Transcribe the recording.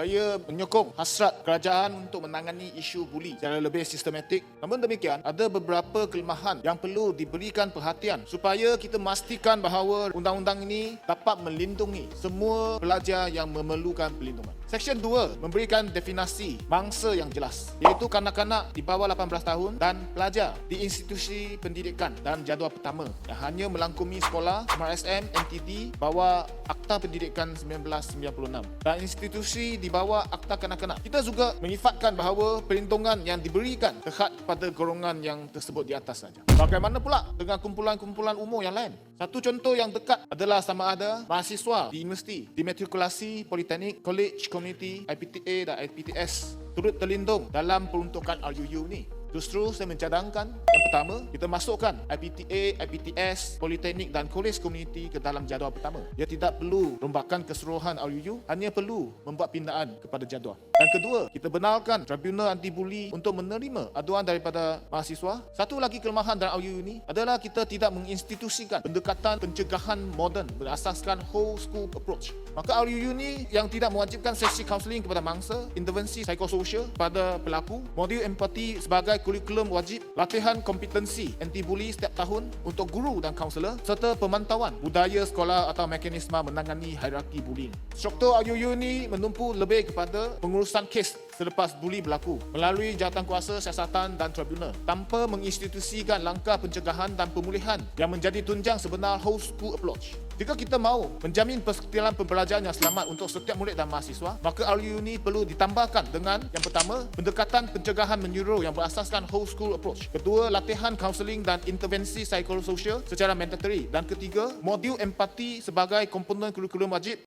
Saya menyokong hasrat kerajaan untuk menangani isu buli secara lebih sistematik. Namun demikian, ada beberapa kelemahan yang perlu diberikan perhatian supaya kita memastikan bahawa undang-undang ini dapat melindungi semua pelajar yang memerlukan perlindungan. Seksyen 2 memberikan definisi mangsa yang jelas iaitu kanak-kanak di bawah 18 tahun dan pelajar di institusi pendidikan dan jadual pertama yang hanya melangkumi sekolah MRSM NTD bawah Akta Pendidikan 1996 dan institusi di bawah Akta Kanak-kanak. Kita juga menyifatkan bahawa perlindungan yang diberikan terhad kepada golongan yang tersebut di atas saja. Bagaimana pula dengan kumpulan-kumpulan umur yang lain? Satu contoh yang dekat adalah sama ada mahasiswa di universiti, dimatrikulasi politeknik, college, community, IPTA dan IPTS turut terlindung dalam peruntukan RUU ni. Justru saya mencadangkan yang pertama, kita masukkan IPTA, IPTS, Politeknik dan College Community ke dalam jadual pertama. Dia tidak perlu rombakan keseluruhan RUU, hanya perlu membuat pindaan kepada jadual. Dan kedua, kita benarkan Tribunal Anti Buli untuk menerima aduan daripada mahasiswa. Satu lagi kelemahan dalam RUU ini adalah kita tidak menginstitusikan pendekatan pencegahan moden berasaskan whole school approach. Maka RUU ini yang tidak mewajibkan sesi kaunseling kepada mangsa, intervensi psikososial pada pelaku, modul empati sebagai kurikulum wajib, latihan kompetensi anti bully setiap tahun untuk guru dan kaunselor serta pemantauan budaya sekolah atau mekanisme menangani hierarki bullying. Struktur RUU ini menumpu lebih kepada pengurusan kes selepas buli berlaku melalui jawatan kuasa siasatan dan tribunal tanpa menginstitusikan langkah pencegahan dan pemulihan yang menjadi tunjang sebenar whole school approach. Jika kita mahu menjamin persetiaan pembelajaran yang selamat untuk setiap murid dan mahasiswa, maka RUU ini perlu ditambahkan dengan yang pertama, pendekatan pencegahan menyuruh yang berasaskan whole school approach. Kedua, latihan kaunseling dan intervensi psikososial secara mandatory. Dan ketiga, modul empati sebagai komponen kurikulum wajib